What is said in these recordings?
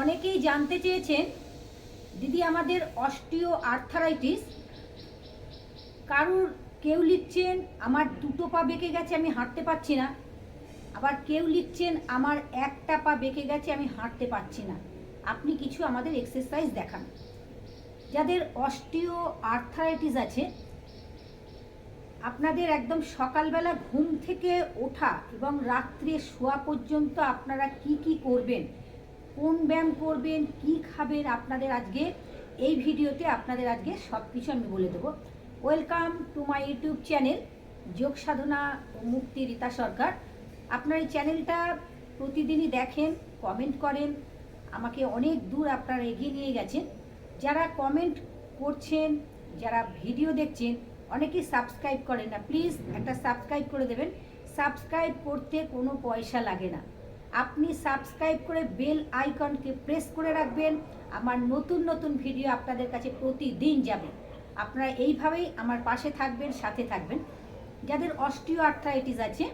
অনেকেই জানতে চেয়েছেন, দিদি আমাদের অস্টিও আর্থারাইটিস কারুর কেউ লিখছেন, আমার দুটো পা বেঁকে গেছে, আমি হাঁটতে পারছি না। আবার কেউ লিখছেন, আমার একটা পা বেঁকে গেছে, আমি হাঁটতে পারছি না। আপনি কিছু আমাদের এক্সারসাইজ দেখান। যাদের অস্টিও আর্থারাইটিস আছে, আপনাদের একদম সকালবেলা ঘুম থেকে ওঠা এবং রাত্রে শোয়া পর্যন্ত আপনারা কি কি করবেন? কোন ব্যায়াম করবেন, কি খাবেন আপনাদের আজকে, এই ভিডিওতে আপনাদের আজকে সব কিছু আমি বলে দেবো। Welcome to my YouTube channel যোগ সাধনা ও মুক্তি রীতা সরকার। আপনার এই চ্যানেলটা প্রতিদিনই দেখেন কমেন্ট করেন, আমাকে অনেক দূর আপনারা এগিয়ে নিয়ে গেছেন। যারা কমেন্ট করছেন, যারা ভিডিও দেখছেন, অনেকেই সাবস্ক্রাইব করেন না। প্লিজ একটা সাবস্ক্রাইব করে দেবেন। সাবস্ক্রাইব করতে কোনো পয়সা লাগে না। আপনি সাবস্ক্রাইব করে বেল আইকনকে প্রেস করে রাখবেন। আমার নতুন নতুন ভিডিও আপনাদের কাছে প্রতিদিন যাবে। আপনারা এইভাবেই আমার পাশে থাকবেন, সাথে থাকবেন। যাদের অস্টিও আর্থ্রাইটিস আছে,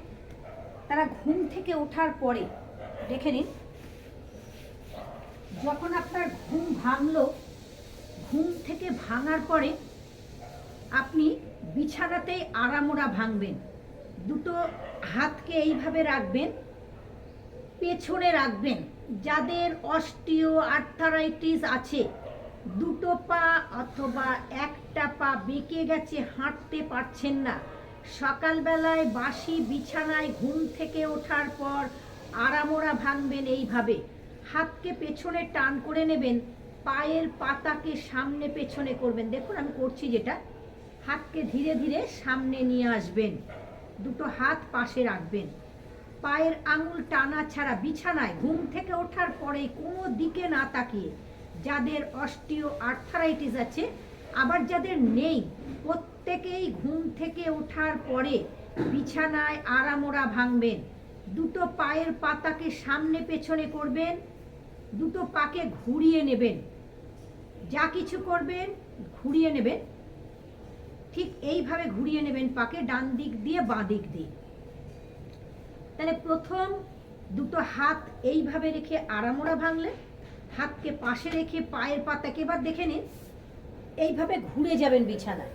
তারা ঘুম থেকে ওঠার পরে দেখে নিন, যখন আপনার ঘুম ভাঙলো, ঘুম থেকে ভাঙার পরে আপনি বিছানাতেই আরামোরা ভাঙবেন। দুটো হাতকে এইভাবে রাখবেন পেছনে রাখবেন। যাদের অস্টিও আর্থারাইটিস আছে, দুটো পা অথবা একটা পা বেঁকে গেছে, হাঁটতে পারছেন না। সকালবেলায় বাসি বিছানায় ঘুম থেকে ওঠার পর আরামোরা ভাঙবেন এইভাবে। হাতকে পেছনে টান করে নেবেন, পায়ের পাতাকে সামনে পেছনে করবেন। দেখুন, আমি করছি যেটা। হাতকে ধীরে ধীরে সামনে নিয়ে আসবেন। দুটো হাত পাশে রাখবেন। পায়ের আঙুল টানা ছাড়া বিছানায় ঘুম থেকে ওঠার পরে কোনো দিকে না তাকিয়ে, যাদের অস্টিও আর্থারাইটিস আছে, আবার যাদের নেই, প্রত্যেকেই ঘুম থেকে ওঠার পরে বিছানায় আরামোরা ভাঙবেন। দুটো পায়ের পাতাকে সামনে পেছনে করবেন, দুটো পাকে ঘুরিয়ে নেবেন। যা কিছু করবেন, ঘুরিয়ে নেবেন। ঠিক এইভাবে ঘুরিয়ে নেবেন পাকে ডান দিক দিয়ে বাঁ দিক দিয়ে। তাহলে প্রথম দুটো হাত এইভাবে রেখে আরামোরা ভাঙলে, হাতকে পাশে রেখে পায়ের পাতাকে এবার দেখে নিন, এইভাবে ঘুরে যাবেন বিছানায়।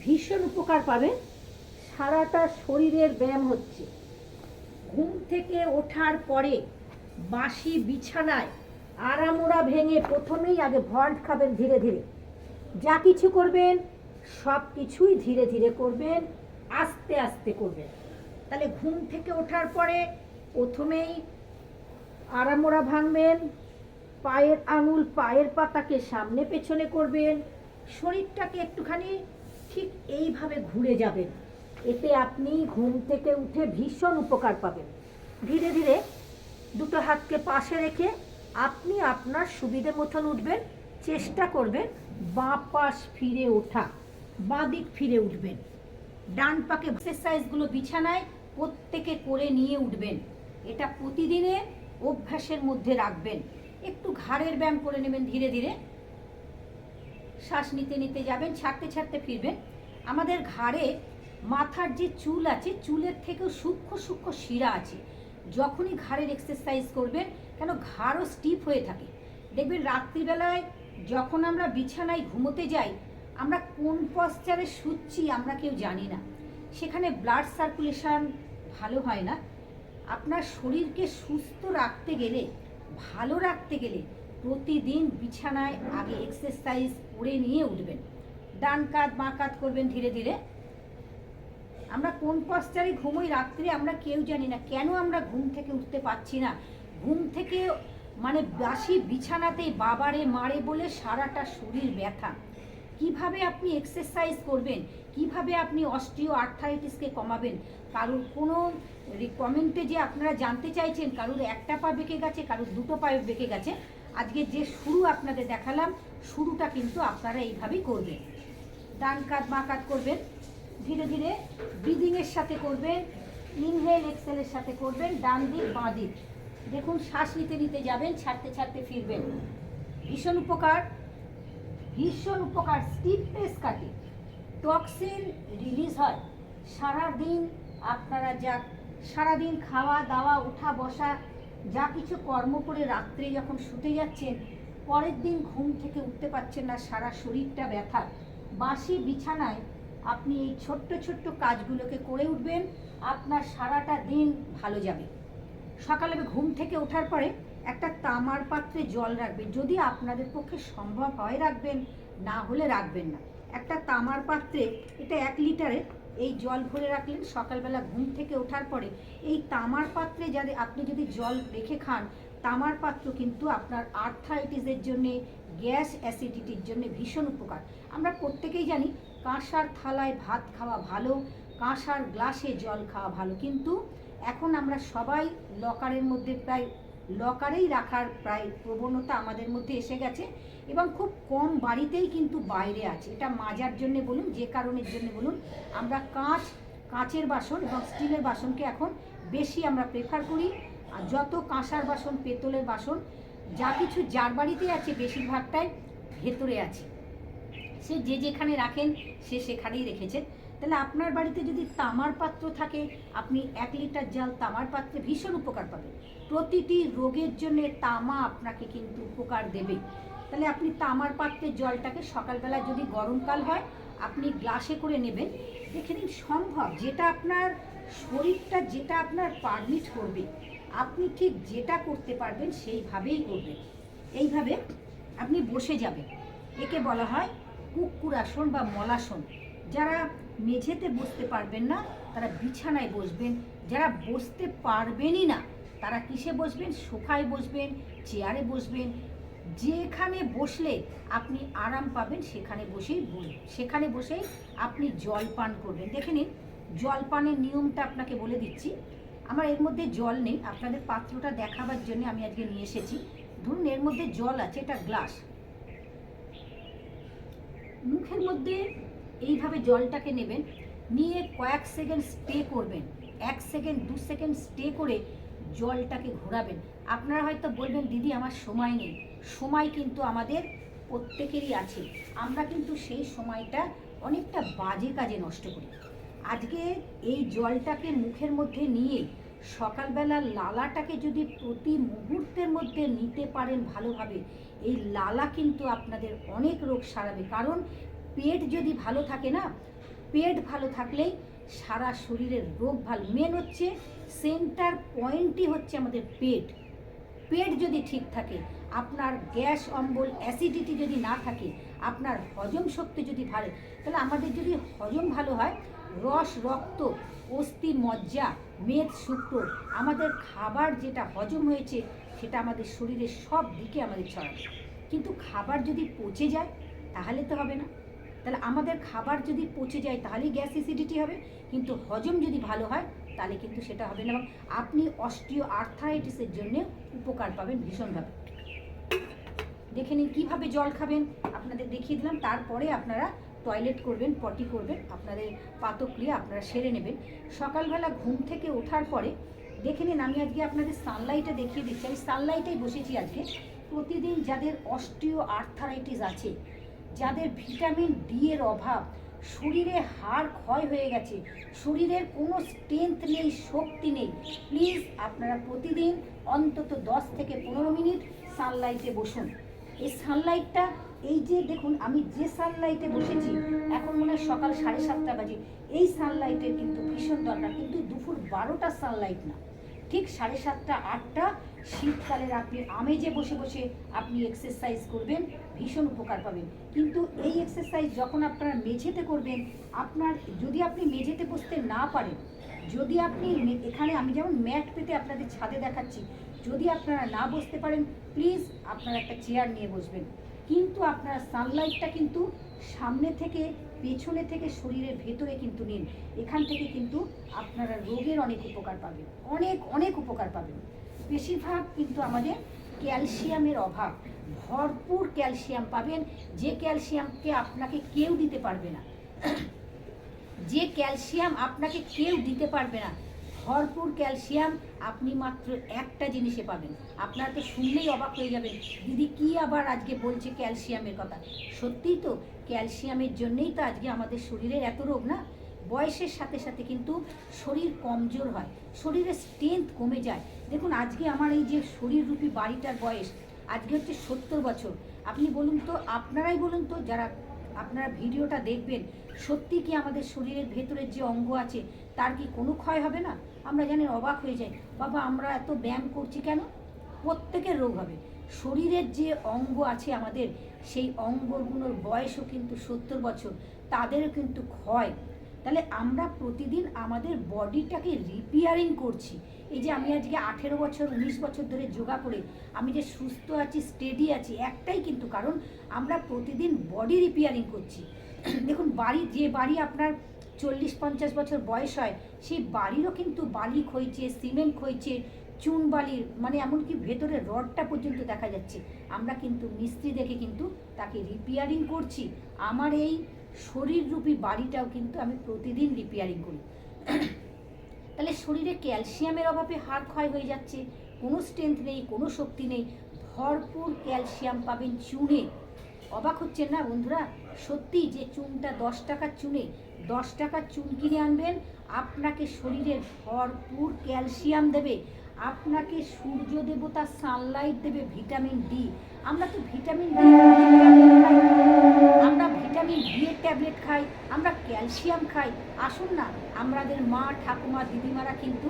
ভীষণ উপকার পাবেন সারাটা শরীরের ব্যায়াম হচ্ছে। ঘুম থেকে ওঠার পরে বাসি বিছানায় আরামোরা ভেঙে প্রথমেই আগে ভল্ট খাবেন ধীরে ধীরে। যা কিছু করবেন সব কিছুই ধীরে ধীরে করবেন, আস্তে আস্তে করবেন। তাহলে ঘুম থেকে ওঠার পরে প্রথমেই আরামোড়া ভাঙবেন, পায়ের আঙুল পায়ের পাতাকে সামনে পেছনে করবেন, শরীরটাকে একটুখানি ঠিক এইভাবে ঘুরে যাবেন। এতে আপনি ঘুম থেকে উঠে ভীষণ উপকার পাবেন। ধীরে ধীরে দুটো হাতকে পাশে রেখে আপনি আপনার সুবিধে মতন উঠবেন, চেষ্টা করবেন বাঁ পাশ ফিরে ওঠা, বাঁ দিক ফিরে উঠবেন। ডান পাকে এক্সারসাইজগুলো বিছানায় প্রত্যেকে করে নিয়ে উঠবেন। এটা প্রতিদিনে অভ্যাসের মধ্যে রাখবেন। একটু ঘাড়ের ব্যায়াম করে নেবেন ধীরে ধীরে। শ্বাস নিতে নিতে যাবেন, ছাড়তে ছাড়তে ফিরবেন। আমাদের ঘাড়ে মাথার যে চুল আছে, চুলের থেকেও সূক্ষ্ম সূক্ষ্ম শিরা আছে। যখনই ঘাড়ের এক্সারসাইজ করবেন, কেন ঘাড়ও স্টিফ হয়ে থাকে। দেখবেন রাত্রিবেলায় যখন আমরা বিছানায় ঘুমোতে যাই, আমরা কোন পশ্চারে শুচ্ছি আমরা কেউ জানি না। সেখানে ব্লাড সার্কুলেশন ভালো হয় না। আপনার শরীরকে সুস্থ রাখতে গেলে, ভালো রাখতে গেলে প্রতিদিন বিছানায় আগে এক্সারসাইজ করে নিয়ে উঠবেন। ডান কাত, বাঁ কাত করবেন ধীরে ধীরে। আমরা কোন পশ্চারে ঘুমোই রাত্রে আমরা কেউ জানি না। কেন আমরা ঘুম থেকে উঠতে পারছি না? ঘুম থেকে মানে বাসি বিছানাতেই বাবারে মারে বলে সারাটা শরীর ব্যথা। কীভাবে আপনি এক্সারসাইজ করবেন? কীভাবে আপনি অস্টিও আর্থারাইটিসকে কমাবেন? কারোর কোনো কমেন্টে যে আপনারা জানতে চাইছেন, কারোর একটা পা বেঁকে গেছে, কারোর দুটো পায়ে বেঁকে গেছে, আজকে যে শুরু আপনাদের দেখালাম, শুরুটা কিন্তু আপনারা এইভাবেই করবেন। ডান কাত, বাঁ কাত করবেন, ধীরে ধীরে ব্রিদিংয়ের সাথে করবেন ইনহেল এক্সেলের সাথে করবেন, ডান দিক, বাঁ দিক। দেখুন, শ্বাস নিতে নিতে যাবেন, ছাড়তে ছাড়তে ফিরবেন। ভীষণ উপকার ভীষণ উপকার স্টিফনেস কাটে। টক্সিন রিলিজ হয়। সারাদিন আপনারা যা সারাদিন খাওয়া, দাওয়া ওঠা বসা, যা কিছু কর্ম করে রাত্রে যখন শুতে যাচ্ছেন, পরের দিন ঘুম থেকে উঠতে পারছেন না, সারা শরীরটা ব্যথা। বাসি বিছানায় আপনি এই ছোট্ট ছোট্ট কাজগুলোকে করে উঠবেন, আপনার সারাটা দিন ভালো যাবে। সকালে ঘুম থেকে ওঠার পরে একটা তামার পাত্রে জল রাখবেন। যদি আপনাদের পক্ষে সম্ভব হয়, রাখবেন, না হলে রাখবেন না। একটা তামার পাত্রে এটা এক লিটারের এই জল ভরে রাখলেন। সকালবেলা ঘুম থেকে ওঠার পরে এই তামার পাত্রে যাতে আপনি যদি জল রেখে খান, তামার পাত্র কিন্তু আপনার আর্থারাইটিসের জন্যে, গ্যাস অ্যাসিডিটির জন্য ভীষণ উপকার। আমরা প্রত্যেকেই জানি কাঁসার থালায় ভাত খাওয়া ভালো, কাঁসার গ্লাসে জল খাওয়া ভালো। কিন্তু এখন আমরা সবাই লকারের মধ্যে প্রায় লকারেই রাখার প্রায় প্রবণতা আমাদের মধ্যে এসে গেছে এবং খুব কম বাড়িতেই কিন্তু বাইরে আছে। এটা মাজার জন্য বলুন, যে কারণের জন্য বলুন, আমরা কাঁচ, কাঁচের বাসন এবং স্টিলের বাসনকে এখন বেশি আমরা প্রেফার করি। আর যত কাঁসার বাসন, পেতলের বাসন, যা কিছু যার বাড়িতে আছে বেশিরভাগটাই ভেতরে আছে। সে যে যেখানে রাখেন, সে সেখানেই রেখেছেন তাহলে আপনার বাড়িতে যদি তামার পাত্র থাকে, আপনি এক লিটার জল তামার পাত্রে ভীষণ উপকার পাবেন। প্রতিটি রোগের জন্য তামা আপনাকে কিন্তু উপকার দেবে। তাহলে আপনি তামার পাত্রের জলটাকে সকালবেলা যদি গরমকাল হয়, আপনি গ্লাসে করে নেবেন। দেখে নিন সম্ভব, যেটা আপনার শরীরটা, যেটা আপনার পারমিট করবে, আপনি ঠিক যেটা করতে পারবেন সেইভাবেই করবেন। এইভাবে আপনি বসে যাবেন। একে বলা হয় কুকুরাসন বা মলাসন। যারা মেঝেতে বসতে পারবেন না, তারা বিছানায় বসবেন। যারা বসতে পারবেনই না, তারা কিসে বসবেন? সোফায় বসবেন, চেয়ারে বসবেন। যেখানে বসলে আপনি আরাম পাবেন, সেখানে বসেই সেখানে বসেই আপনি জল পান করবেন। দেখে নিন, জল পানের নিয়মটা আপনাকে বলে দিচ্ছি। আমার এর মধ্যে জল নেই। আপনাদের পাত্রটা দেখাবার জন্য আমি আজকে নিয়ে এসেছি। ধরুন, এর মধ্যে জল আছে, এটা গ্লাস। মুখের মধ্যে এইভাবে জলটাকে নেবেন, নিয়ে কয়েক সেকেন্ড স্টে করবেন, এক সেকেন্ড, দু সেকেন্ড স্টে করে জলটাকে ঘোরাবেন। আপনারা হয়তো বলবেন, দিদি, আমার সময় নেই। সময় কিন্তু আমাদের প্রত্যেকেরই আছে। আমরা কিন্তু সেই সময়টা অনেকটা বাজে কাজে নষ্ট করি। আজকে এই জলটাকে মুখের মধ্যে নিয়ে সকালবেলা লালাটাকে যদি প্রতি মুহূর্তের মধ্যে নিতে পারেন ভালোভাবে, এই লালা কিন্তু আপনাদের অনেক রোগ সারাবে। কারণ পেট যদি ভালো থাকে না, পেট ভালো থাকলেই সারা শরীরের রোগ ভালো মেন হচ্ছে সেন্টার পয়েন্টই হচ্ছে আমাদের পেট। পেট যদি ঠিক থাকে, আপনার গ্যাস, অম্বল অ্যাসিডিটি যদি না থাকে, আপনার হজম শক্তি যদি ভালো, তাহলে আমাদের যদি হজম ভালো হয়, রস, রক্ত, অস্থি, মজ্জা, মেদ, শুক্র, আমাদের খাবার যেটা হজম হয়েছে, সেটা আমাদের শরীরের সব দিকে আমাদের ছড়াবে। কিন্তু খাবার যদি পচে যায়, তাহলে তো হবে না। তাহলে আমাদের খাবার যদি পচে যায় তাহলেই গ্যাস অ্যাসিডিটি হবে, কিন্তু হজম যদি ভালো হয় তাহলে কিন্তু সেটা হবে না এবং আপনি অস্টিও আর্থারাইটিসের জন্য উপকার পাবেন ভীষণভাবে। দেখে নিন কীভাবে জল খাবেন, আপনাদের দেখিয়ে দিলাম, তারপরে আপনারা টয়লেট করবেন পটি করবেন, আপনাদের পাতক্রিয়া আপনারা সেরে নেবেন। সকালবেলা ঘুম থেকে ওঠার পরে দেখে নিন আমি আজকে আপনাদের সানলাইটটা দেখিয়ে দিচ্ছি। আমি সানলাইটেই বসেছি আজকে। প্রতিদিন যাদের অস্টিও আর্থারাইটিস আছে যাদের ভিটামিন ডি এর অভাব, শরীরে হাড় ক্ষয় হয়ে গেছে, শরীরের কোনো স্ট্রেংথ নেই, শক্তি নেই। প্লিজ আপনারা প্রতিদিন অন্তত দশ থেকে পনেরো মিনিট সানলাইটে বসুন। এই সানলাইটটা এই যে দেখুন, আমি যে সানলাইটে বসেছি, এখন মনে হয় সকাল সাড়ে সাতটা বাজে। এই সানলাইটের কিন্তু ভীষণ দরকার, কিন্তু দুপুর বারোটা সানলাইট না। ঠিক সাড়ে সাতটা, আটটা, শীতকালের আপনি আমেজে বসে বসে আপনি এক্সারসাইজ করবেন। ভীষণ উপকার পাবেন। কিন্তু এই এক্সারসাইজ যখন আপনারা মেঝেতে করবেন, আপনার যদি আপনি মেঝেতে বসতে না পারেন, যদি আপনি এখানে আমি যেমন ম্যাট পেতে আপনাদের ছাদে দেখাচ্ছি, যদি আপনারা না বসতে পারেন প্লিজ আপনারা একটা চেয়ার নিয়ে বসবেন। কিন্তু আপনার সানলাইটটা কিন্তু সামনে থেকে, পেছনে থেকে শরীরের ভেতরে কিন্তু নিন। এখান থেকে কিন্তু আপনারা রোগের অনেক উপকার পাবেন। অনেক অনেক উপকার পাবেন। বেশিরভাগ কিন্তু আমাদের ক্যালসিয়ামের অভাব। ভরপুর ক্যালসিয়াম পাবেন, যে ক্যালসিয়ামকে আপনাকে কেউ দিতে পারবে না। যে ক্যালসিয়াম আপনাকে কেউ দিতে পারবে না, ভরপুর ক্যালসিয়াম আপনি মাত্র একটা জিনিসে পাবেন। আপনারা তো শুনলেই অবাক হয়ে যাবেন, দিদি কি আবার আজকে বলছে ক্যালসিয়ামের কথা? সত্যিই তো, ক্যালসিয়ামের জন্যেই তো আজকে আমাদের শরীরের এত রোগ না? বয়সের সাথে সাথে কিন্তু শরীর কমজোর হয়, শরীরের স্ট্রেংথ কমে যায়। দেখুন, আজকে আমার এই যে শরীররূপী বাড়িটার বয়স আজকে হচ্ছে সত্তর বছর। আপনি বলুন তো, আপনারাই বলুন তো যারা আপনারা ভিডিওটা দেখবেন, সত্যি কি আমাদের শরীরের ভেতরের যে অঙ্গ আছে, তার কি কোনো ক্ষয় হবে না? আমরা জানি অবাক হয়ে যাই, বাবা, আমরা এত ব্যায়াম করছি কেন? প্রত্যেকের রোগ হবে। শরীরের যে অঙ্গ আছে আমাদের, সেই অঙ্গগুলোর বয়সও কিন্তু সত্তর বছর, তাদেরও কিন্তু ক্ষয়। তাহলে আমরা প্রতিদিন আমাদের বডিটাকে রিপেয়ারিং করছি। এই যে আমি আজকে আঠেরো বছর, উনিশ বছর ধরে যোগা করে আমি যে সুস্থ আছি স্টেডি আছি, একটাই কিন্তু কারণ আমরা প্রতিদিন বডি রিপেয়ারিং করছি। দেখুন, বাড়ি, যে বাড়ি আপনার চল্লিশ, পঞ্চাশ বছর বয়স হয়, সেই বাড়িরও কিন্তু বালি ক্ষইছে সিমেন্ট ক্ষইছে চুন বালির মানে এমনকি ভেতরে রডটা পর্যন্ত দেখা যাচ্ছে। আমরা কিন্তু মিস্ত্রি দেখে কিন্তু তাকে রিপেয়ারিং করছি। আমার এই শরীররূপী বাড়িটাও কিন্তু আমি প্রতিদিন রিপেয়ারিং করি। তাহলে শরীরে ক্যালসিয়ামের অভাবে হাড় ক্ষয় হয়ে যাচ্ছে। কোনো স্ট্রেংথ নেই, কোনো শক্তি নেই। ভরপুর ক্যালসিয়াম পাবেন চুনে। অবাক হচ্ছেন না বন্ধুরা? সত্যি যে চুনটা দশ টাকার চুনে, দশ টাকার চুন কিনে আনবেন, আপনাকে শরীরের ভরপুর ক্যালসিয়াম দেবে। আপনাকে সূর্য দেবতা সানলাইট দেবে ভিটামিন ডি আমরা তো ভিটামিন ডি আমরা ভিটামিন ডি এর ট্যাবলেট খাই, আমরা ক্যালসিয়াম খাই। আসুন না, আমাদের মা, ঠাকুমা, দিদিমারা কিন্তু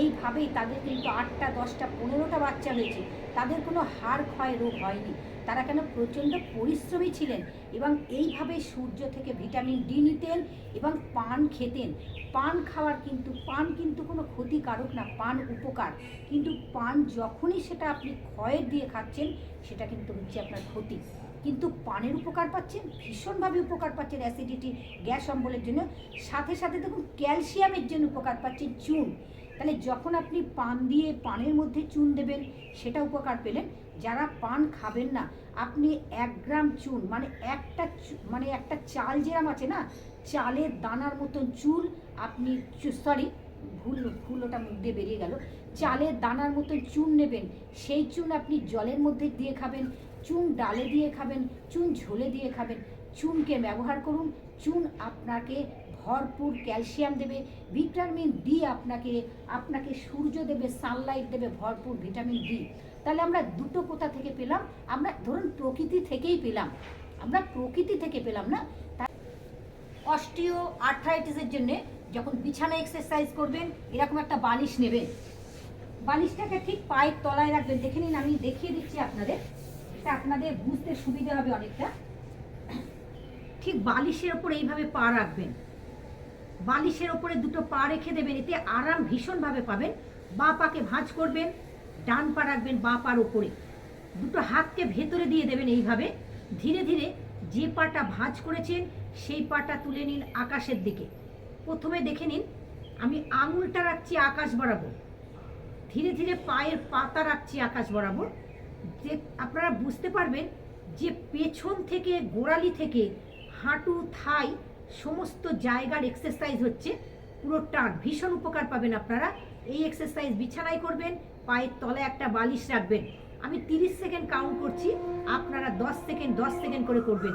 এইভাবেই তাদের কিন্তু আটটা, দশটা, পনেরোটা বাচ্চা হয়েছে তাদের কোনো হাড় ক্ষয় রোগ হয়নি। তারা কেন প্রচণ্ড পরিশ্রমী ছিলেন এবং এইভাবে সূর্য থেকে ভিটামিন ডি নিতেন এবং পান খেতেন। পান খাওয়ার কিন্তু, পান কিন্তু কোনো ক্ষতিকারক না, পান উপকার। কিন্তু পান যখনই সেটা আপনি ক্ষয়ের দিয়ে খাচ্ছেন, সেটা কিন্তু হচ্ছে আপনার ক্ষতি। কিন্তু পানের উপকার পাচ্ছেন, ভীষণভাবে উপকার পাচ্ছেন অ্যাসিডিটি, গ্যাস অম্বলের জন্য। সাথে সাথে দেখুন, ক্যালসিয়ামের জন্য উপকার পাচ্ছেন চুন। তাহলে যখন আপনি পান দিয়ে পানের মধ্যে চুন দেবেন, সেটা উপকার পেলেন। যারা পান খাবেন না, আপনি এক গ্রাম চুন মানে একটা মানে একটা চাল যেরাম আছে না, চালের দানার মতন চুল, আপনি সরি ভুল ভুল ওটা মুখ দিয়ে বেরিয়ে গেল। চালের দানার মতন চুন নেবেন, সেই চুন আপনি জলের মধ্যে দিয়ে খাবেন, চুন ডালে দিয়ে খাবেন, চুন ঝোলে দিয়ে খাবেন, চুনকে ব্যবহার করুন, চুন আপনাকে ভরপুর ক্যালসিয়াম দেবে, ভিটামিন ডি আপনাকে আপনাকে সূর্য দেবে সানলাইট দেবে, ভরপুর ভিটামিন ডি তাহলে আমরা দুটো কোথা থেকে পেলাম? আমরা ধরুন প্রকৃতি থেকেই পেলাম। আমরা প্রকৃতি থেকে পেলাম না? অস্টিও আর্থ্রাইটিসের জন্য যখন বিছানা এক্সারসাইজ করবেন, এরকম একটা বালিশ নেবেন। বালিশটাকে ঠিক পায়ের তলায় রাখবেন। দেখে নিন, আমি দেখিয়ে দিচ্ছি আপনাদের। এটা আপনাদের বুঝতে সুবিধা হবে অনেকটা। ঠিক বালিশের ওপর এইভাবে পা রাখবেন। বালিশের ওপরে দুটো পা রেখে দেবেন, এতে আরাম ভীষণভাবে পাবেন। বা পাকে ভাঁজ করবেন, ডান পা রাখবেন বা পার ওপরে। দুটো হাতকে ভেতরে দিয়ে দেবেন এইভাবে। ধীরে ধীরে যে পাটা ভাঁজ করেছেন, সেই পাটা তুলে নিন আকাশের দিকে। প্রথমে দেখে নিন, আমি আঙুলটা রাখছি আকাশ বরাবর। ধীরে ধীরে পায়ের পাতা রাখছি আকাশ বরাবর। যে আপনারা বুঝতে পারবেন যে পেছন থেকে, গোড়ালি থেকে হাঁটু, থাই সমস্ত জায়গার এক্সারসাইজ হচ্ছে। পুরো টান, ভীষণ উপকার পাবেন আপনারা। এই এক্সারসাইজ বিছানায় করবেন, পায়ের তলে একটা বালিশ রাখবেন। আমি তিরিশ সেকেন্ড কাউন্ট করছি, আপনারা দশ সেকেন্ড দশ সেকেন্ড করে করবেন।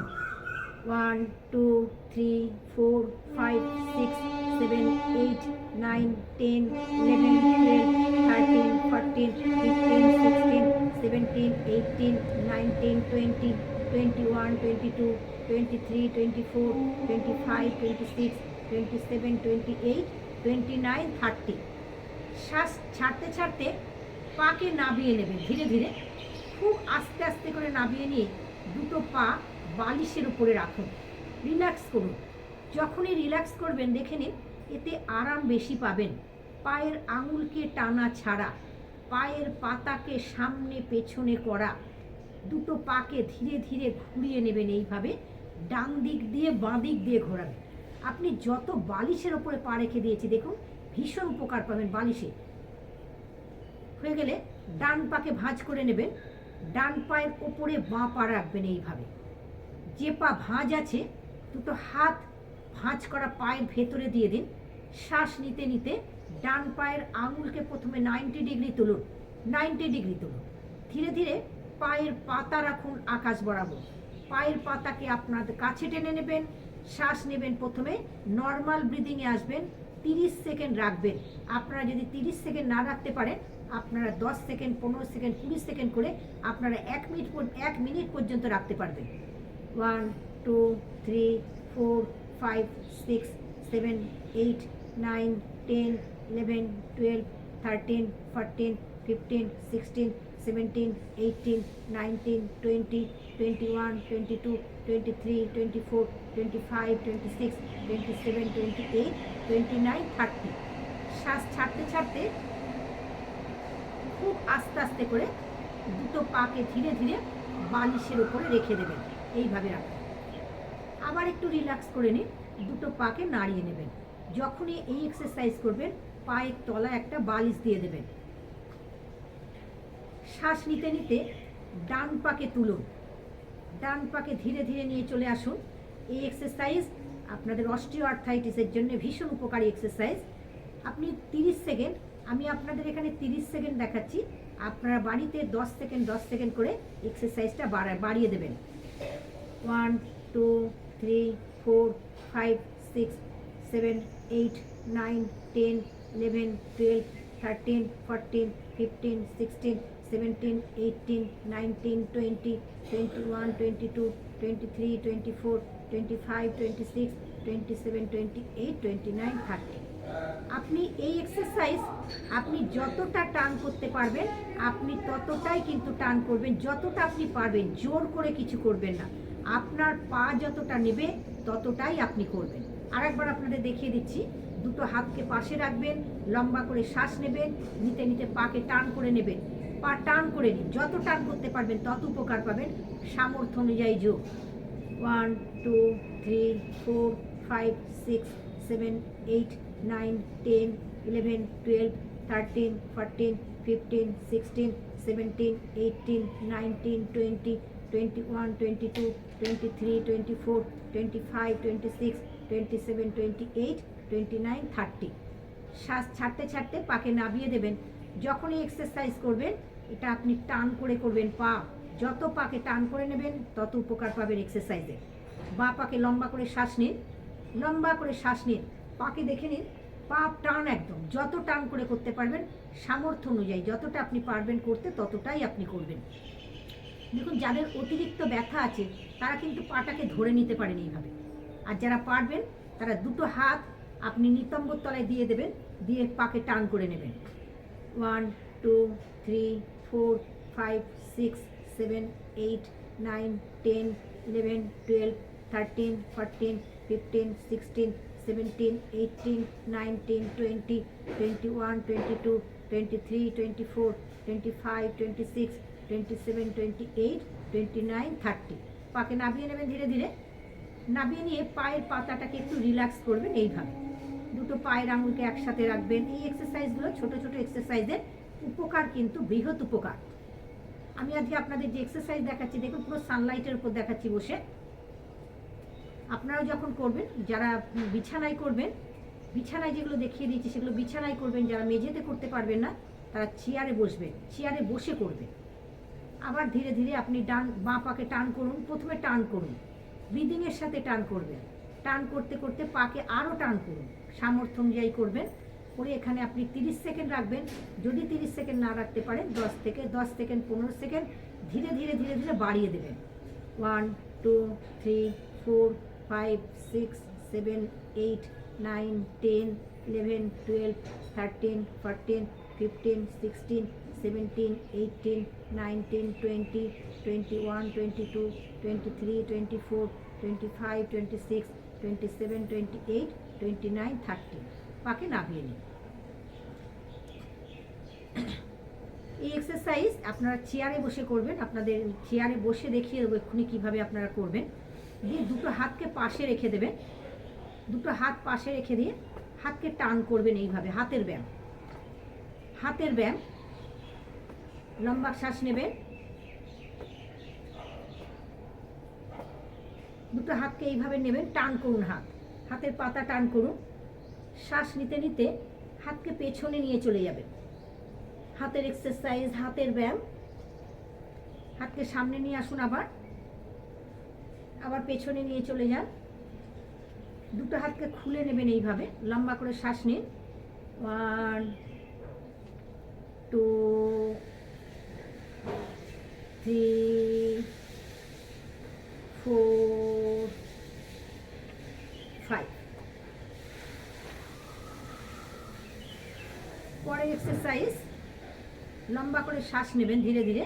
One two three four five six seven eight nine ten eleven twelve thirteen fourteen fifteen sixteen seventeen eighteen nineteen twenty twenty one twenty two twenty three twenty four twenty five twenty six twenty seven twenty eight twenty nine thirty শ্বাস ছাড়তে ছাড়তে পাকে নাবিয়ে নেবেন ধীরে ধীরে। খুব আস্তে আস্তে করে নাবিয়ে নিয়ে দুটো পা বালিশের উপরে রাখুন। রিল্যাক্স করুন। যখনই রিল্যাক্স করবেন, দেখে নিন, এতে আরাম বেশি পাবেন। পায়ের আঙুলকে টানা ছাড়া, পায়ের পাতাকে সামনে পেছনে করা, দুটো পাকে ধীরে ধীরে ঘুরিয়ে নেবেন এইভাবে। ডান দিক দিয়ে বাঁ দিক দিয়ে ঘোরাবেন আপনি যত বালিশের ওপরে পা রেখে দিয়েছি, দেখুন, ভীষণ উপকার পাবেন বালিশে। হয়ে গেলে ডান পাকে ভাঁজ করে নেবেন, ডান পায়ের ওপরে বাঁ পা রাখবেন এইভাবে। যে পা ভাঁজ আছে, দুটো হাত ভাঁজ করা পায়ের ভেতরে দিয়ে দিন। শ্বাস নিতে নিতে ডান পায়ের আঙুলকে প্রথমে নাইনটি ডিগ্রি তুলুন, নাইনটি ডিগ্রি তুলুন। ধীরে ধীরে পায়ের পাতা রাখুন আকাশ বরাবর। পায়ের পাতাকে আপনার কাছে টেনে নেবেন, শ্বাস নেবেন প্রথমে নর্মাল ব্রিদিংয়ে আসবেন, তিরিশ সেকেন্ড রাখবেন। আপনারা যদি তিরিশ সেকেন্ড না রাখতে পারেন, আপনারা দশ সেকেন্ড, পনেরো সেকেন্ড, কুড়ি সেকেন্ড করে আপনারা এক মিনিট এক মিনিট পর্যন্ত রাখতে পারবেন। One, two, three, four, five, six, seven, eight, nine, ten, eleven, twelve, thirteen, fourteen, fifteen, sixteen seventeen eighteen nineteen twenty twenty one twenty two twenty three twenty four twenty five twenty six twenty seven twenty eight twenty nine thirty শ্বাস ছাড়তে ছাড়তে খুব আস্তে আস্তে করে দুটো পাকে ধীরে ধীরে বালিশের উপরে রেখে দেবেন। এইভাবে রাখবেন। আবার একটু রিল্যাক্স করে নিন, দুটো পাকে নাড়িয়ে নেবেন। যখনই এই এক্সারসাইজ করবেন, পায়ের তলা একটা বালিশ দিয়ে দেবেন। শ্বাস নিতে নিতে ডান পাকে তুলুন। ডান পাকে ধীরে ধীরে নিয়ে চলে আসুন। এই এক্সারসাইজ আপনাদের অস্টিও আর্থাইটিসের জন্য ভীষণ উপকারী এক্সারসাইজ আপনি তিরিশ সেকেন্ড, আমি আপনাদের এখানে তিরিশ সেকেন্ড দেখাচ্ছি। আপনারা বাড়িতে দশ সেকেন্ড দশ সেকেন্ড করে এক্সারসাইজটা বাড়িয়ে দেবেন। One, two, three, four, five, six, seven, eight, nine, ten, eleven, twelve, thirteen, fourteen, fifteen, sixteen seventeen eighteen nineteen twenty twenty one twenty two twenty three twenty four twenty five twenty six twenty seven twenty eight twenty nine thirty আপনি এই exercise আপনি যতটা টান করতে পারবেন, আপনি ততটাই কিন্তু টান করবেন, যতটা আপনি পারবেন, জোর করে কিছু করবেন না। আপনার পা যতটা নেবে, ততটাই আপনি করবেন। আর একবার আপনাদের দেখিয়ে দিচ্ছি, দুটো হাতকে পাশে রাখবেন, লম্বা করে শ্বাস নেবেন, নিতে নিতে পাকে টান করে নেবেন। পা টান করে নিন। যত টান করতে পারবেন, তত উপকার পাবেন। সামর্থ্য অনুযায়ী যোগ। One two three four five six seven eight nine ten eleven twelve thirteen fourteen fifteen sixteen seventeen eighteen nineteen twenty twenty one twenty two twenty three twenty four twenty five twenty six twenty seven twenty eight twenty nine thirty শ্বাস ছাড়তে ছাড়তে পাকে নামিয়ে দেবেন। যখনই exercise করবেন এটা আপনি টান করে করবেন পা। যত পাকে টান করে নেবেন, তত উপকার পাবেন এক্সারসাইজে বা পাকে লম্বা করে শ্বাস নিন, লম্বা করে শ্বাস নিন, পাকে দেখে নিন, পা টান একদম। যত টান করে করতে পারবেন, সামর্থ্য অনুযায়ী যতটা আপনি পারবেন করতে, ততটাই আপনি করবেন। দেখুন, যাদের অতিরিক্ত ব্যথা আছে, তারা কিন্তু পাটাকে ধরে নিতে পারেন এইভাবে। আর যারা পারবেন, তারা দুটো হাত আপনি নিতম্বর তলায় দিয়ে দেবেন, দিয়ে পাকে টান করে নেবেন। One two three four five six seven eight nine ten eleven twelve thirteen fourteen fifteen sixteen seventeen eighteen nineteen twenty twenty one twenty two twenty three twenty four twenty five twenty six twenty seven twenty eight twenty nine thirty পাকে নামিয়ে নেবেন ধীরে ধীরে। নামিয়ে নিয়ে পায়ের পাতাটাকে একটু relax করবেন এইভাবে। দুটো পায়ের আঙুলকে একসাথে রাখবেন। এই এক্সারসাইজগুলো ছোট ছোট এক্সারসাইজের উপকার কিন্তু বৃহৎ উপকার। আমি আজকে আপনাদের যে এক্সারসাইজ দেখাচ্ছি, দেখুন পুরো সানলাইটের উপর দেখাচ্ছি বসে। আপনারা যখন করবেন, যারা বিছানায় করবেন, বিছানায় যেগুলো দেখিয়ে দিয়েছি, সেগুলো বিছানায় করবেন, যারা মেঝেতে করতে পারবেন না, তারা চেয়ারে বসবেন চেয়ারে বসে করবেন আবার ধীরে ধীরে আপনি ডান, বাঁ পাকে টান করুন, প্রথমে টান করুন ব্রিদিংয়ের সাথে টান করবেন। টান করতে করতে পাকে আরও টান করুন, সামর্থ্য অনুযায়ী করবেন। করে এখানে আপনি তিরিশ সেকেন্ড রাখবেন। যদি তিরিশ সেকেন্ড না রাখতে পারেন, দশ থেকে, দশ সেকেন্ড, পনেরো সেকেন্ড, ধীরে ধীরে ধীরে ধীরে বাড়িয়ে দেবেন। One, two, three, four, five, six, seven, eight, nine, ten, eleven, twelve, thirteen, fourteen, fifteen, sixteen, seventeen eighteen nineteen, twenty twenty one, twenty two, twenty three, twenty four, twenty five, twenty six, twenty seven, twenty eight, twenty nine thirty পাকে নামিয়ে নিন। এই exercise আপনারা চেয়ারে বসে করবেন, আপনাদের চেয়ারে বসে দেখিয়ে দেবো এক্ষুনি কীভাবে আপনারা করবেন। দিয়ে দুটো হাতকে পাশে রেখে দেবেন। দুটো হাত পাশে রেখে দিয়ে হাতকে টান করবেন এইভাবে, হাতের ব্যায়াম। হাতের ব্যায়াম, লম্বা শ্বাস নেবেন। দুটো হাতকে এইভাবে নেবেন, টান করুন হাত। হাতের পাতা টান করুন। শ্বাস নিতে নিতে হাতকে পেছনে নিয়ে চলে যাবেন। হাতের এক্সারসাইজ হাতের ব্যায়াম। হাতকে সামনে নিয়ে আসুন আবার। আবার পেছনে নিয়ে চলে যান। দুটো হাতকে খুলে নেবেন এইভাবে। লম্বা করে শ্বাস নিন। One two three four five পরের এক্সারসাইজ লম্বা করে শ্বাস নেবেন ধীরে ধীরে।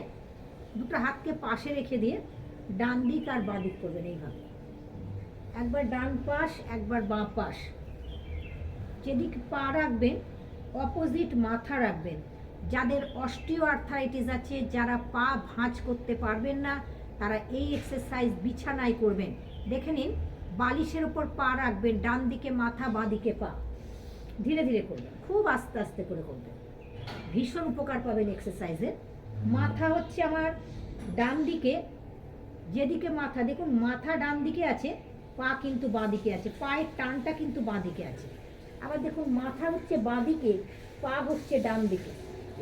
দুটো হাতকে পাশে রেখে দিয়ে ডান দিক আর বাঁ দিক করবেন এইভাবে। একবার ডান পাশ, একবার বাঁ পাশ। যেদিক পা রাখবেন অপোজিট মাথা রাখবেন। যাদের অস্টিও আর্থারাইটিস আছে, যারা পা ভাঁজ করতে পারবেন না, তারা এই এক্সারসাইজ বিছানায় করবেন। দেখে নিন, বালিশের ওপর পা রাখবেন, ডান দিকে মাথা, বাঁ দিকে পা। ধীরে ধীরে করবেন, খুব আস্তে আস্তে করে করবেন। ভীষণ উপকার পাবেন এক্সারসাইজের মাথা হচ্ছে আমার ডান দিকে, যেদিকে মাথা, দেখুন মাথা ডান দিকে আছে, পা কিন্তু বাঁ দিকে আছে, পায়ের টানটা কিন্তু বাঁ দিকে আছে। আবার দেখুন মাথা হচ্ছে বাঁ দিকে, পা হচ্ছে ডান দিকে।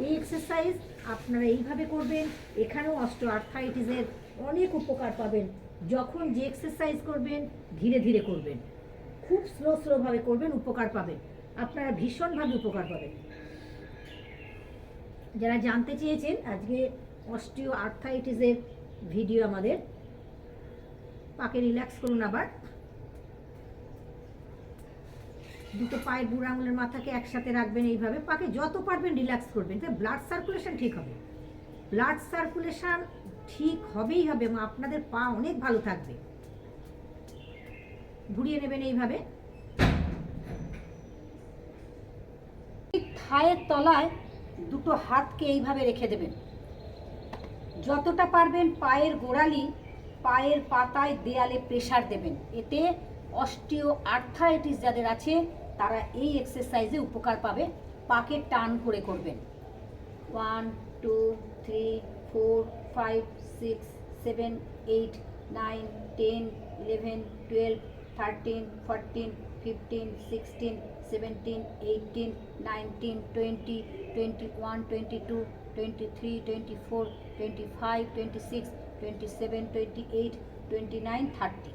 এই এক্সারসাইজ আপনারা এইভাবে করবেন, এখানেও অস্ট্রো আর্থাইটিসের অনেক উপকার পাবেন। যখন যে এক্সারসাইজ করবেন, ধীরে ধীরে করবেন। খুব স্লো স্লোভাবে করবেন, উপকার পাবেন। আপনারা ভীষণভাবে উপকার পাবেন। যারা জানতে চেয়েছেন, আজকে অস্টিও আর্থাইটিসের ভিডিও আমাদের। পাকে রিল্যাক্স করুন আবার। দুটো পায়ের বুড়ো আঙুলের মাথাকে একসাথে রাখবেন এইভাবে। পাকে যত পারবেন রিল্যাক্স করবেন। তাই ব্লাড সার্কুলেশন ঠিক হবে। ব্লাড সার্কুলেশন ঠিক হবেই হবে এবং আপনাদের পা অনেক ভালো থাকবে। ঘুরিয়ে নেবেন এইভাবে। থায়ের তলায় দুটো হাতকে এইভাবে রেখে দেবেন। যতটা পারবেন পায়ের গোড়ালি পায়ের পাতায় দেয়ালে প্রেসার দেবেন। এতে অস্টিও আর্থারাইটিস যাদের আছে, তারা এই এক্সারসাইজে উপকার পাবে। পাকে টান করে করবেন। One, two, three, four, five, six, seven, eight, nine, ten, eleven, twelve, thirteen, fourteen fifteen sixteen seventeen eighteen nineteen twenty twenty one twenty two twenty three twenty four twenty five twenty six twenty seven twenty eight twenty nine thirty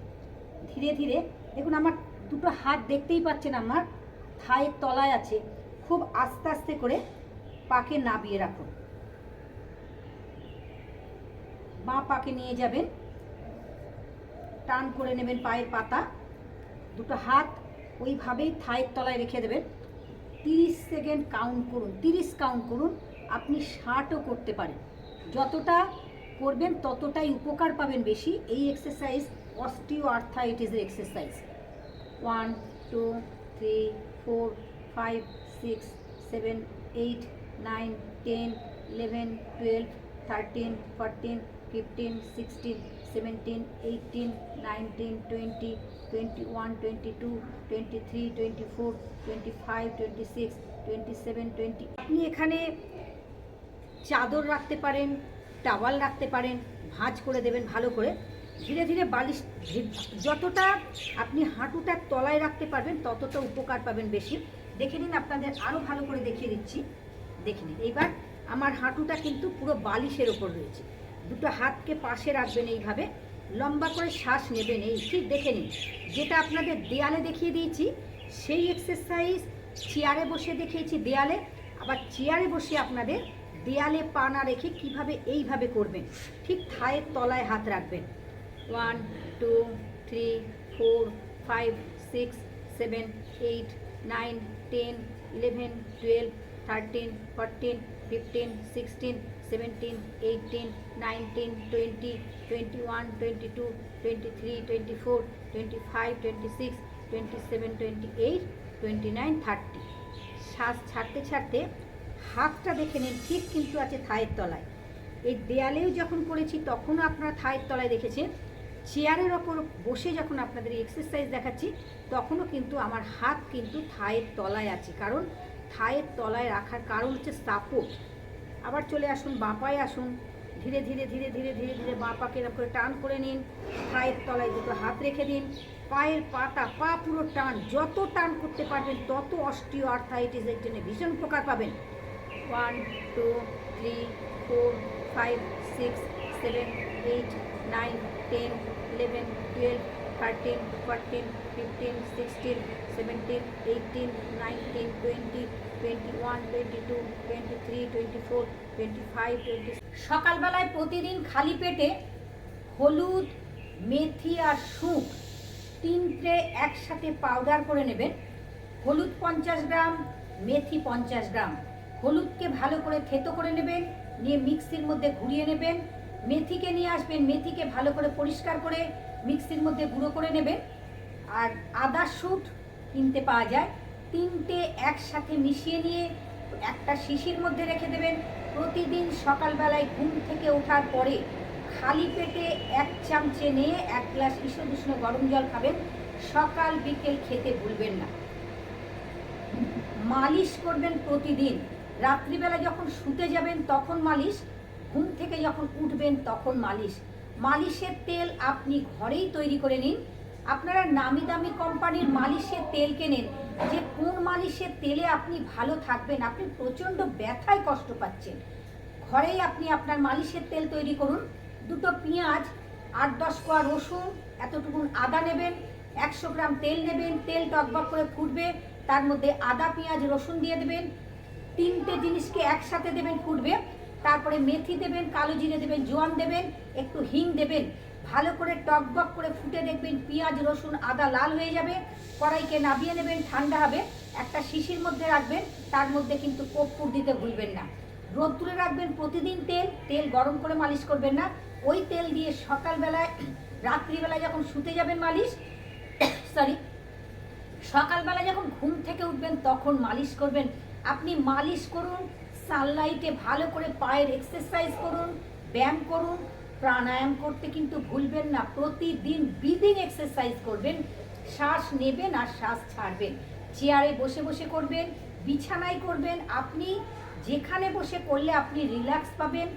ধীরে ধীরে দেখুন আমার দুটো হাত দেখতেই পাচ্ছেন আমার Thaer তলায় আছে। খুব আস্তে আস্তে করে পাকে নাবিয়ে রাখুন। বাঁ পাকে নিয়ে যাবেন। টান করে নেবেন পায়ের পাতা। দুটো হাত ওইভাবেই থায়ের তলায় রেখে দেবেন। তিরিশ সেকেন্ড কাউন্ট করুন, তিরিশ কাউন্ট করুন, আপনি ষাটও করতে পারেন। যতটা করবেন ততটাই উপকার পাবেন বেশি। এই এক্সারসাইজ অস্টিও আর্থাইটিসের exercise one two three four five six seven eight nine ten eleven twelve thirteen fourteen fifteen sixteen seventeen eighteen nineteen twenty twenty one twenty two twenty three twenty four twenty five twenty six twenty seven twenty আপনি এখানে চাদর রাখতে পারেন, towel রাখতে পারেন, ভাঁজ করে দেবেন ভালো করে। ধীরে ধীরে বালিশ যতটা আপনি হাঁটুটার তলায় রাখতে পারবেন, ততটা উপকার পাবেন বেশি। দেখে নিন আপনাদের আরও ভালো করে দেখিয়ে দিচ্ছি। দেখে নিন। এইবার আমার হাঁটুটা কিন্তু পুরো বালিশের ওপর রয়েছে। দুটো হাতকে পাশে রাখবেন এইভাবে। লম্বা করে শ্বাস নেবেন এই ঠিক দেখে নিন। যেটা আপনাদের দেয়ালে দেখিয়ে দিয়েছি, সেই এক্সারসাইজ চেয়ারে বসে দেখিয়েছি দেয়ালে। আবার চেয়ারে বসে আপনাদের দেয়ালে পা না রেখে কীভাবে এইভাবে করবেন। ঠিক থায়ের তলায় হাত রাখবেন। One two three four five six seven eight nine ten eleven twelve thirteen fourteen fifteen sixteen seventeen eighteen nineteen twenty twenty one twenty two twenty three twenty four twenty five twenty six twenty seven twenty eight twenty nine thirty শ্বাস ছাড়তে ছাড়তে হাতটা দেখে নিন, ঠিক কিন্তু আছে Thaer তলায়। এই দেয়ালেও যখন করেছি, তখনও আপনারা থায়ের তলায় দেখেছেন। চেয়ারের ওপর বসে যখন আপনাদের এক্সারসাইজ দেখাচ্ছি, তখনও কিন্তু আমার হাত কিন্তু থায়ের তলায় আছে। কারণ, থায়ের তলায় রাখার কারণ হচ্ছে সাপোর্ট আবার চলে আসুন বাঁপায় আসুন। ধীরে ধীরে ধীরে ধীরে ধীরে ধীরে বাঁ পাকে এরকম করে টান করে নিন। পায়ের তলায় দুটো হাত রেখে দিন। পায়ের পাতা পা পুরো টান, যত টান করতে পারবেন, তত অস্টিও আর্থাইটিসের জন্য ভীষণ উপকার পাবেন। One two three four five six seven eight nine ten eleven twelve thirteen fourteen fifteen sixteen seventeen eighteen nineteen twenty twenty one twenty two twenty three twenty four twenty five twenty সকালবেলায় প্রতিদিন খালি পেটে হলুদ, মেথি আর soup তিনটে একসাথে powder করে নেবেন। হলুদ পঞ্চাশ গ্রাম, মেথি পঞ্চাশ গ্রাম। হলুদকে ভালো করে থেতো করে নেবেন, নিয়ে মিক্সির মধ্যে ঘুরিয়ে নেবেন। মেথিকে নিয়ে আসবেন, মেথিকে ভালো করে পরিষ্কার করে মিক্সির মধ্যে গুঁড়ো করে নেবেন। আর আদা শুট কিনতে পাওয়া যায়। তিনটে একসাথে মিশিয়ে নিয়ে একটা শিশির মধ্যে রেখে দেবেন। প্রতিদিন সকালবেলায় ঘুম থেকে ওঠার পরে খালি পেটে এক চামচে নিয়ে এক গ্লাস ঈষদুষ্ণ গরম জল খাবেন। সকাল, বিকেল খেতে ভুলবেন না। মালিশ করবেন প্রতিদিন। রাত্রিবেলা যখন শুতে যাবেন তখন মালিশ, ঘুম থেকে যখন উঠবেন তখন মালিশ। মালিশের তেল আপনি ঘরেই তৈরি করে নিন। আপনারা নামি দামি কোম্পানির মালিশের তেল কেনেন, যে কোন মালিশের তেলে আপনি ভালো থাকবেন, আপনি প্রচণ্ড ব্যথায় কষ্ট পাচ্ছেন। ঘরেই আপনি আপনার মালিশের তেল তৈরি করুন। দুটো পেঁয়াজ, আট দশ কোয়া রসুন, এতটুকুন আদা নেবেন, একশো গ্রাম তেল নেবেন, তেল টকবক করে ফুটবে, তার মধ্যে আদা, পেঁয়াজ, রসুন দিয়ে দেবেন। তিনটে জিনিসকে একসাথে দেবেন ফুটবে। তারপরে মেথি দেবেন, কালো জিরে দেবেন, জোয়ান দেবেন, একটু হিং দেবেন। ভালো করে টক টকবক করে ফুটে দেখবেন পেঁয়াজ, রসুন, আদা লাল হয়ে যাবে। কড়াইকে নাবিয়ে নেবেন, ঠান্ডা হবে। একটা শিশির মধ্যে রাখবেন, তার মধ্যে কিন্তু কর্পূর দিতে ভুলবেন না। রোদ্দুরে রাখবেন প্রতিদিন তেল। তেল গরম করে মালিশ করবেন না। ওই তেল দিয়ে সকালবেলায়, রাত্রিবেলায় যখন শুতে যাবেন মালিশ সরি সকালবেলা যখন ঘুম থেকে উঠবেন তখন মালিশ করবেন। আপনি মালিশ করুন সানলাইটে ভালো করে পায়ের এক্সারসাইজ করুন, ব্যায়াম করুন প্রাণায়াম করতে কিন্তু ভুলবেন না। প্রতিদিন ব্রিদিং এক্সারসাইজ করবেন, শ্বাস নেবেন আর শ্বাস ছাড়বেন। চেয়ারে বসে বসে করবেন, বিছানায় করবেন। আপনি যেখানে বসে করলে আপনি রিল্যাক্স পাবেন,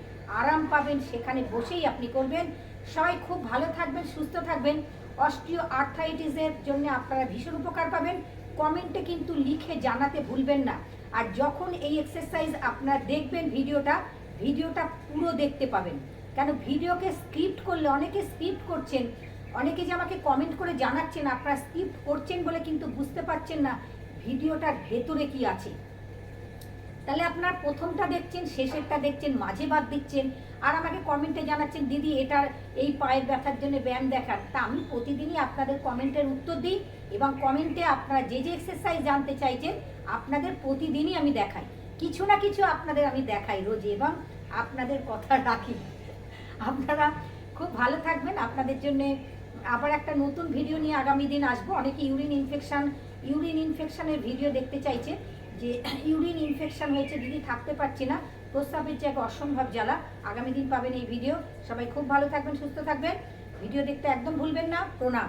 আরাম পাবেন, সেখানে বসেই আপনি করবেন। সবাই খুব ভালো থাকবেন, সুস্থ থাকবেন। অস্টিও আর্থাইটিসের জন্য আপনারা ভীষণ উপকার পাবেন। কমেন্টে কিন্তু লিখে জানাতে ভুলবেন না। আর যখন এই এক্সারসাইজ আপনারা দেখবেন ভিডিওটা ভিডিওটা পুরো দেখতে পাবেন। কেন ভিডিওকে স্ক্রিপ্ট করলে? অনেকে স্ক্রিপ্ট করছেন। অনেকে যে আমাকে কমেন্ট করে জানাচ্ছেন, আপনারা স্ক্রিপ্ট করছেন বলে কিন্তু বুঝতে পারছেন না ভিডিওটার ভেতরে কি আছে। তাহলে আপনার প্রথমটা দেখছেন, শেষেরটা দেখছেন, মাঝে বাদ দিচ্ছেন আর আমাকে কমেন্টে জানাচ্ছেন, দিদি, এটার এই পায়ের ব্যথার জন্য ব্যায়াম দেখার। তা আমি প্রতিদিনই আপনাদের কমেন্টের উত্তর দিই এবং কমেন্টে আপনারা যে যে এক্সারসাইজ জানতে চাইছেন, আপনাদের প্রতিদিনই আমি দেখাই। কিছু না কিছু আপনাদের আমি দেখাই রোজ এবং আপনাদের কথা রাখি। আপনারা খুব ভালো থাকবেন। আপনাদের জন্য আবার একটা নতুন ভিডিও নিয়ে আগামী দিন আসব। অনেকে ইউরিন ইনফেকশান ইউরিন ইনফেকশানের ভিডিও দেখতে চাইছে যে ইউরিন ইনফেকশান হয়েছে দিদি থাকতে পারছি না প্রস্তাবের যে এক অসম্ভব জ্বালা, আগামী দিন পাবেন এই ভিডিও সবাই খুব ভালো থাকবেন, সুস্থ থাকবেন। ভিডিও দেখতে একদম ভুলবেন না। প্রণাম।